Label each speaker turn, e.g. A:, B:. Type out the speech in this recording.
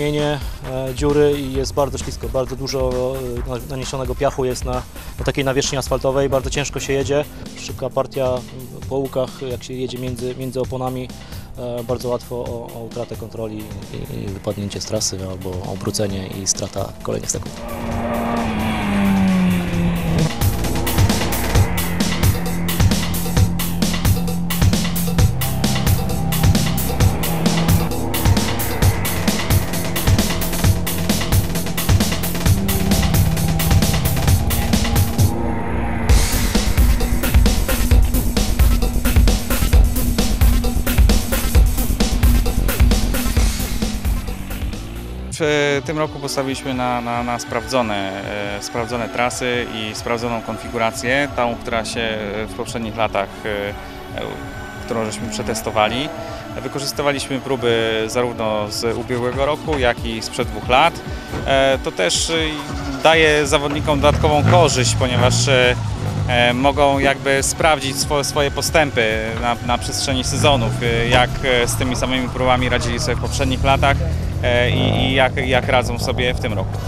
A: kamienie, e, dziury i jest bardzo ślisko. Bardzo dużo e, na- naniesionego piachu jest na, na takiej nawierzchni asfaltowej. Bardzo ciężko się jedzie. Szybka partia po łukach, jak się jedzie między, między oponami, e, bardzo łatwo o, o utratę kontroli i, i wypadnięcie z trasy albo obrócenie i strata kolejnych sekund.
B: W tym roku postawiliśmy na, na, na sprawdzone, e, sprawdzone trasy i sprawdzoną konfigurację, tą, która się w poprzednich latach, e, e, którą żeśmy przetestowali. Wykorzystywaliśmy próby zarówno z ubiegłego roku, jak i sprzed dwóch lat. To też daje zawodnikom dodatkową korzyść, ponieważ mogą jakby sprawdzić swo, swoje postępy na, na przestrzeni sezonów, e, jak e, z tymi samymi próbami radzili sobie w poprzednich latach e, i, i jak, jak radzą sobie w tym roku.